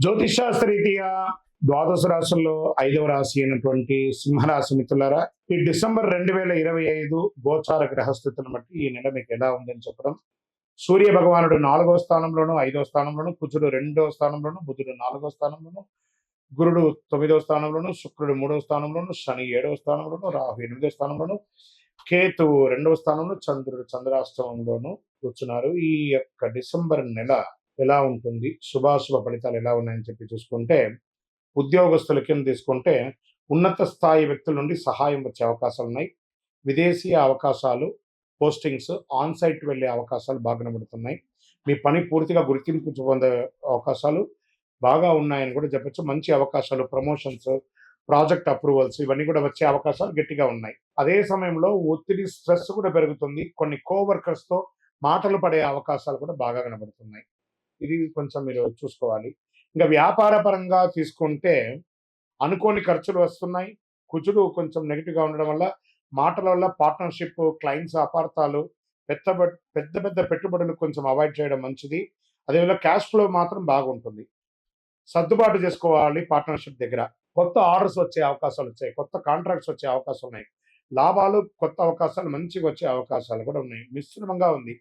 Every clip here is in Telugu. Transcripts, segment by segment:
జ్యోతిషాస్త్రరీత్యా ద్వాదశ రాశుల్లో ఐదవ రాశి అయినటువంటి సింహరాశి మిత్రులారా ఈ డిసెంబర్ రెండు వేల ఇరవై ఐదు గోచార గ్రహస్థితులను బట్టి ఈ నెల మీకు ఎలా ఉందని చెప్పడం. సూర్య భగవానుడు నాలుగో స్థానంలోను ఐదో స్థానంలోను కుజుడు రెండో స్థానంలోను బుధుడు నాలుగో స్థానంలోను గురుడు తొమ్మిదో స్థానంలోను శుక్రుడు మూడో స్థానంలోను శని ఏడవ స్థానంలోను రాహు ఎనిమిదో స్థానంలోను కేతువు రెండవ స్థానంలో చంద్రుడు చంద్రాష్టమంలోను కూర్చున్నారు. ఈ యొక్క డిసెంబర్ నెల ఎలా ఉంటుంది? శుభాశుభ ఫలితాలు ఎలా ఉన్నాయని చెప్పి చూసుకుంటే ఉద్యోగస్తుల కింద తీసుకుంటే ఉన్నత స్థాయి వ్యక్తుల నుండి సహాయం వచ్చే అవకాశాలు ఉన్నాయి. విదేశీ అవకాశాలు పోస్టింగ్స్ ఆన్ సైట్ వెళ్ళే అవకాశాలు బాగా కనబడుతున్నాయి. మీ పని పూర్తిగా గుర్తింపు పొందే అవకాశాలు బాగా ఉన్నాయని కూడా చెప్పచ్చు. మంచి అవకాశాలు ప్రమోషన్స్ ప్రాజెక్ట్ అప్రూవల్స్ ఇవన్నీ కూడా వచ్చే అవకాశాలు గట్టిగా ఉన్నాయి. అదే సమయంలో ఒత్తిడి స్ట్రెస్ కూడా పెరుగుతుంది. కొన్ని కోవర్కర్స్తో మాటలు పడే అవకాశాలు కూడా బాగా కనబడుతున్నాయి. ఇది కొంచెం మీరు చూసుకోవాలి. ఇంకా వ్యాపార పరంగా తీసుకుంటే అనుకోని ఖర్చులు వస్తున్నాయి. కుజుడు కొంచెం నెగిటివ్గా ఉండడం వల్ల మాటల వల్ల పార్ట్నర్షిప్ క్లయింట్స్ అపార్థాలు పెద్ద పెద్ద పెద్ద పెద్ద పెట్టుబడులు కొంచెం అవాయిడ్ చేయడం మంచిది. అదేవిధంగా క్యాష్ ఫ్లో మాత్రం బాగుంటుంది. సర్దుబాటు చేసుకోవాలి పార్ట్నర్షిప్ దగ్గర. కొత్త ఆర్డర్స్ వచ్చే అవకాశాలు వచ్చాయి. కొత్త కాంట్రాక్ట్స్ వచ్చే అవకాశాలు ఉన్నాయి. లాభాలు కొత్త అవకాశాలు మంచిగా వచ్చే అవకాశాలు కూడా ఉన్నాయి. మిశ్రమంగా ఉంది.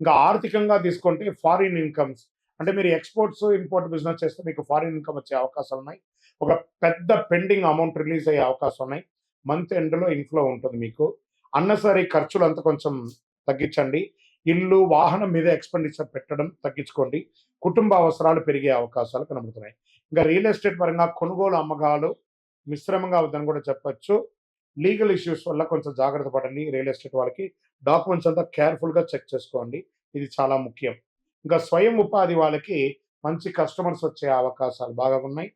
ఇంకా ఆర్థికంగా తీసుకుంటే ఫారిన్ ఇన్కమ్స్ అంటే మీరు ఎక్స్పోర్ట్స్ ఇంపోర్ట్ బిజినెస్ చేస్తే మీకు ఫారిన్ ఇన్కమ్ వచ్చే అవకాశాలు ఉన్నాయి. ఒక పెద్ద పెండింగ్ అమౌంట్ రిలీజ్ అయ్యే అవకాశం ఉన్నాయి. మంత్ ఎండ్లో ఇన్ఫ్లో ఉంటుంది మీకు. అన్నసరీ ఖర్చులు అంతా కొంచెం తగ్గించండి. ఇల్లు వాహనం మీద ఎక్స్పెండిచర్ పెట్టడం తగ్గించుకోండి. కుటుంబ అవసరాలు పెరిగే అవకాశాలు కనబడుతున్నాయి. ఇంకా రియల్ ఎస్టేట్ పరంగా కొనుగోలు అమ్మకాలు మిశ్రమంగా అవుతుందని కూడా చెప్పచ్చు. లీగల్ ఇష్యూస్ వల్ల కొంచెం జాగ్రత్త పడండి రియల్ ఎస్టేట్ వాళ్ళకి. డాక్యుమెంట్స్ అంతా కేర్ఫుల్గా చెక్ చేసుకోండి. ఇది చాలా ముఖ్యం. ఇంకా స్వయం ఉపాధి వాళ్ళకి మంచి కస్టమర్స్ వచ్చే అవకాశాలు బాగా ఉన్నాయి.